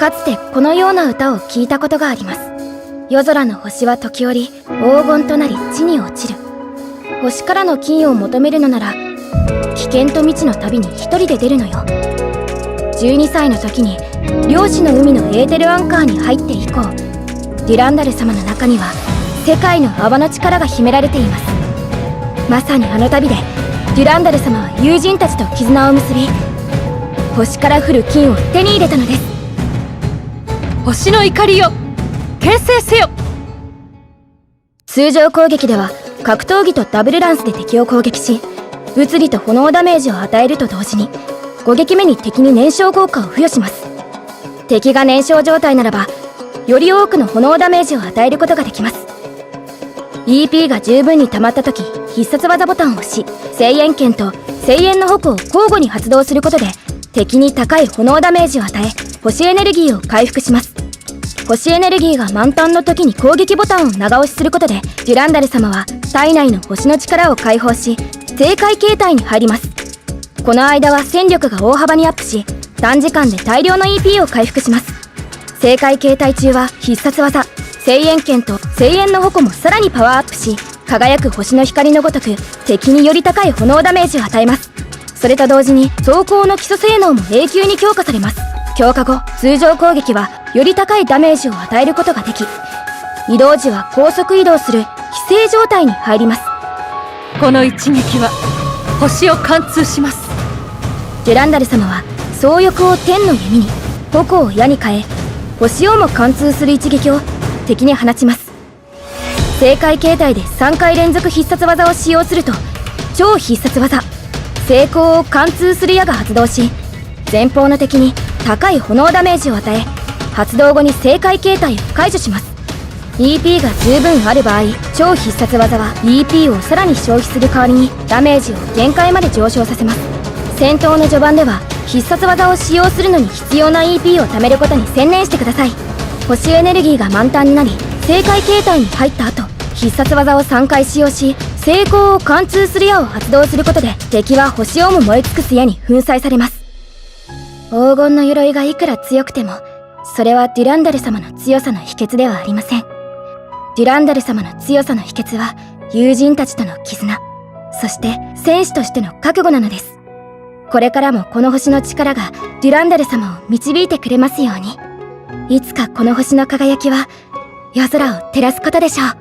かつてこのような歌を聞いたことがあります。夜空の星は時折黄金となり地に落ちる。星からの金を求めるのなら危険と未知の旅に一人で出るのよ。12歳の時に漁師の海のエーテルアンカーに入って以降デュランダル様の中には世界の泡の力が秘められています。まさにあの旅でデュランダル様は友人たちと絆を結び星から降る金を手に入れたのです。星の怒りよ形成せよ。通常攻撃では格闘技とダブルランスで敵を攻撃し物理と炎ダメージを与えると同時に5撃目に敵に燃焼効果を付与します。敵が燃焼状態ならばより多くの炎ダメージを与えることができます。EP が十分に溜まった時必殺技ボタンを押し声援剣と声援の矛を交互に発動することで敵に高い炎ダメージを与え星エネルギーを回復します。星エネルギーが満タンの時に攻撃ボタンを長押しすることでデュランダル様は体内の星の力を解放し正解形態に入ります。この間は戦力が大幅にアップし短時間で大量の EP を回復します。正解形態中は必殺技。声援剣と声援の矛もさらにパワーアップし輝く星の光のごとく敵により高い炎ダメージを与えます。それと同時に走行の基礎性能も永久に強化されます。強化後通常攻撃はより高いダメージを与えることができ移動時は高速移動する規制状態に入ります。この一撃は星を貫通します。デュランダル様は総翼を天の弓に矛を矢に変え星をも貫通する一撃を敵に放ちます。正解形態で3回連続必殺技を使用すると超必殺技成功を貫通する矢が発動し前方の敵に高い炎ダメージを与え発動後に正解形態を解除します。EP が十分ある場合超必殺技は EP をさらに消費する代わりにダメージを限界まで上昇させます。戦闘の序盤では必殺技を使用するのに必要な EP を貯めることに専念してください。星エネルギーが満タンになり正解形態に入った後必殺技を3回使用し成功を貫通する矢を発動することで敵は星をも燃え尽くす矢に粉砕されます。黄金の鎧がいくら強くてもそれはデュランダル様の強さの秘訣ではありません。デュランダル様の強さの秘訣は友人たちとの絆そして戦士としての覚悟なのです。これからもこの星の力がデュランダル様を導いてくれますように。いつかこの星の輝きは夜空を照らすことでしょう。